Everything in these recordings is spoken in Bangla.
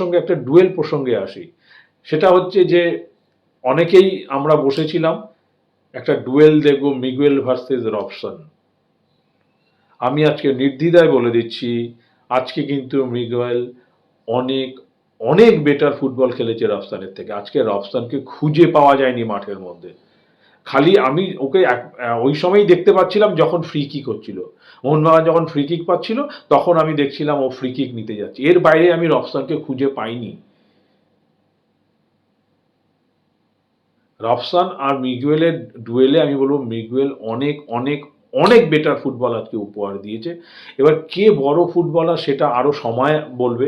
সঙ্গে একটা ডুয়েল প্রসঙ্গে আসি। সেটা হচ্ছে যে অনেকেই আমরা বসেছিলাম একটা ডুয়েল দেখব মিগুয়েল ভার্সেস রবসন। আমি আজকে নির্দ্বিধায় বলে দিচ্ছি, আজকে কিন্তু মিগুয়েল অনেক অনেক বেটার ফুটবল খেলেছে রফসানের থেকে। আজকে রফসানকে খুঁজে পাওয়া যায়নি মাঠের মধ্যে। খালি আমি ওকে ওই সময়ই দেখতে পাচ্ছিলাম যখন ফ্রি কিক হচ্ছিল। মোহনবাগান যখন ফ্রি কিক পাচ্ছিল, তখন আমি দেখছিলাম ও ফ্রি কিক নিতে যাচ্ছে। এর বাইরে আমি রফসানকে খুঁজে পাইনি। রফসান আর মিগুয়েলের ডুয়েলে আমি বলব মিগুয়েল অনেক অনেক অনেক বেটার ফুটবল আজকে উপহার দিয়েছে। এবার কে বড় ফুটবলার সেটা আরও সময় বলবে।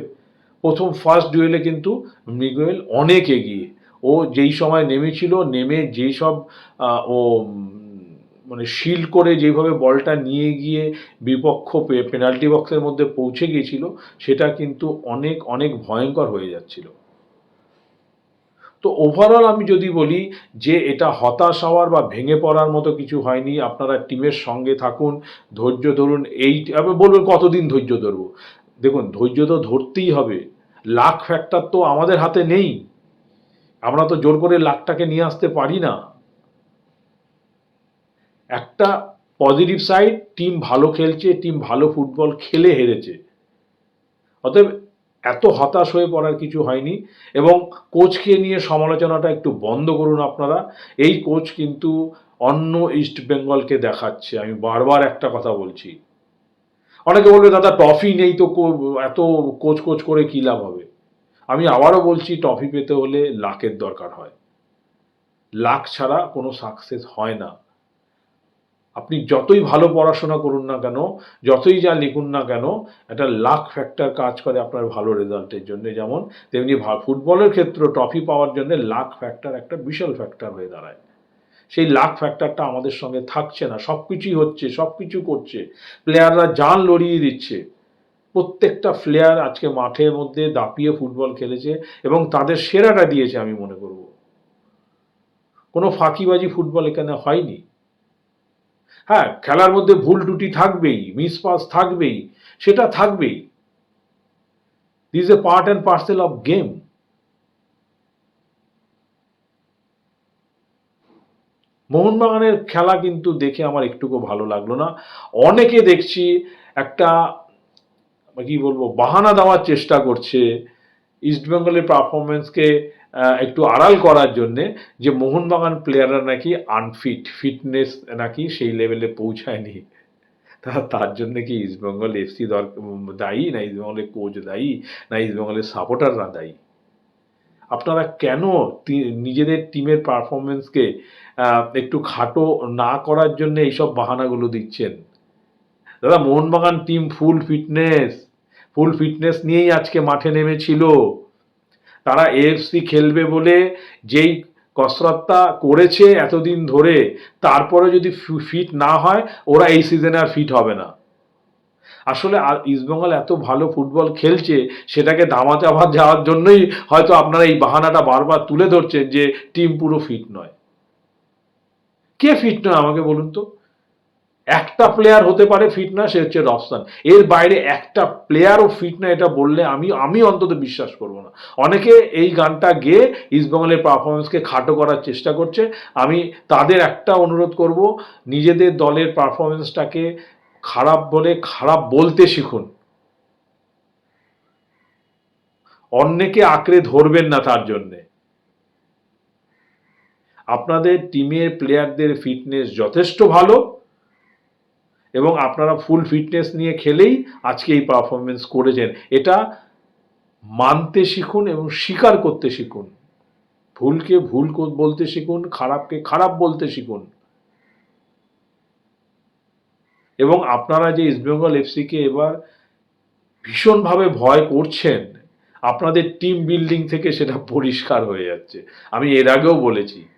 প্রথম ফার্স্ট ডুয়েলে কিন্তু মিগুয়েল অনেক এগিয়ে। ও যেই সময় নেমেছিল, নেমে যেই সব ও মানে শিল্ড করে যেভাবে বলটা নিয়ে গিয়ে বিপক্ষ পেনাল্টি বক্সের মধ্যে পৌঁছে গিয়েছিল, সেটা কিন্তু অনেক অনেক ভয়ঙ্কর হয়ে যাচ্ছিল। তো ওভারঅল আমি যদি বলি যে এটা হতাশ হওয়ার বা ভেঙে পড়ার মতো কিছু হয়নি, আপনারা টিমের সঙ্গে থাকুন, ধৈর্য ধরুন, এই বলবেন কতদিন ধৈর্য ধরবো? দেখুন, ধৈর্য তো ধরতেই হবে লাখ ফ্যাক্টর তো আমাদের হাতে নেই। আমরা তো জোর করে লাখটাকে নিয়ে আসতে পারি না। একটা পজিটিভ সাইড টিম ভালো খেলছে টিম ভালো ফুটবল খেলে হেরেছে। অতএব এত হতাশ হয়ে পড়ার কিছু হয়নি এবং কোচকে নিয়ে সমালোচনাটা একটু বন্ধ করুন আপনারা। এই কোচ কিন্তু অন্য ইস্ট বেঙ্গলকে দেখাচ্ছে। আমি বারবার একটা কথা বলছি। অনেকে বলবে, দাদা ট্রফি নেই তো এত কোচ কোচ করে কী লাভ হবে? আমি আবারও বলছি ট্রফি পেতে হলে লাকের দরকার হয়। লাক ছাড়া কোনো সাকসেস হয় না। আপনি যতই ভালো পড়াশোনা করুন না কেন, যতই যা লিখুন না কেন, একটা লাখ ফ্যাক্টর কাজ করে আপনার ভালো রেজাল্টের জন্য। যেমন তেমনি ফুটবলের ক্ষেত্রে ট্রফি পাওয়ার জন্য লাখ ফ্যাক্টর একটা বিশাল ফ্যাক্টর হয়ে দাঁড়ায়। সেই লাখ ফ্যাক্টরটা আমাদের সঙ্গে থাকছে না। সব কিছুই হচ্ছে সব কিছু করছে প্লেয়াররা জান লড়িয়ে দিচ্ছে। প্রত্যেকটা প্লেয়ার আজকে মাঠের মধ্যে দাপিয়ে ফুটবল খেলেছে এবং তাদের সেরাটা দিয়েছে আমি মনে করব। কোনো ফাঁকিবাজি ফুটবল এখানে হয়নি। হ্যাঁ খেলার মধ্যে ভুল ত্রুটি থাকবেই মিস পাস থাকবেই, সেটা থাকবেই। This a part and parcel of game মোহনবাগানের খেলা কিন্তু দেখে আমার একটুকু ভালো লাগল না। অনেকে দেখছি একটা কি বলব, বাহানা দেওয়ার চেষ্টা করছে ইস্টবেঙ্গলের পারফরমেন্সকে একটু আড়াল করার জন্যে যে মোহনবাগান প্লেয়াররা নাকি আনফিট ফিটনেস নাকি সেই লেভেলে পৌঁছায়নি। তা, তার জন্য কি ইস্টবেঙ্গল এফসি দায়ী না ইস্টবেঙ্গলের কোচ দায়ী না ইস্টবেঙ্গলের সাপোর্টাররা দায়ী? আপনারা কেন নিজেদের টিমের পারফরমেন্সকে একটু খাটো না করার জন্য এইসব বাহানাগুলো দিচ্ছেন? দাদা, Mohun Bagan team full fitness full fitness নিয়েই আজকে মাঠে নেমেছিল। তারা এএফসি খেলবে বলে যেই কসরতটা করেছে এতদিন ধরে, তারপরে যদি ফিট না হয়, ওরা এই সিজনে আর ফিট হবে না। আসলে ইস্টবেঙ্গল এত ভালো ফুটবল খেলছে, সেটাকে দামা চাপা যাওয়ার জন্যই হয়তো আপনারা এই বাহানাটা বারবার তুলে ধরছেন যে টিম পুরো ফিট নয়। কে ফিট নয় আমাকে বলুন তো? একটা প্লেয়ার হতে পারে ফিট না, সে হচ্ছে রফসান এর বাইরে একটা প্লেয়ারও ফিট না, এটা বললে আমি আমি অন্তত বিশ্বাস করব না। অনেকে এই গানটা গেয়ে ইস্টবেঙ্গলের পারফরমেন্সকে খাটো করার চেষ্টা করছে। আমি তাদের একটা অনুরোধ করব, নিজেদের দলের পারফরমেন্সটাকে খারাপ বলে, খারাপ বলতে শিখুন। অন্যকে আঁকড়ে ধরবেন না তার জন্যে। আপনাদের টিমের প্লেয়ারদের ফিটনেস যথেষ্ট ভালো। এবং আপনারা ফুল ফিটনেস নিয়ে খেলেই আজকে এই পারফরমেন্স করেছেন। এটা মানতে শিখুন এবং স্বীকার করতে শিখুন। ভুলকে ভুল বলতে শিখুন, খারাপকে খারাপ বলতে শিখুন। এবং আপনারা যে ইস্টবেঙ্গল এফসিকে এবার ভীষণভাবে ভয় করছেন, আপনাদের টিম বিল্ডিং থেকে সেটা পরিষ্কার হয়ে যাচ্ছে। আমি এর আগেও বলেছি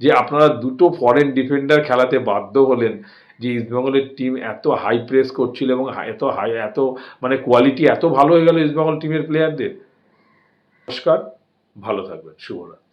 যে আপনারা দুটো ফরেন ডিফেন্ডার খেলাতে বাধ্য হলেন। যে ইস্টবেঙ্গলের টিম এত হাই প্রেস করছিল এবং এত হাই এত মানে কোয়ালিটি এত ভালো হয়ে গেল ইস্টবেঙ্গল টিমের প্লেয়ারদের নমস্কার, ভালো থাকবেন, শুভরাত্রি।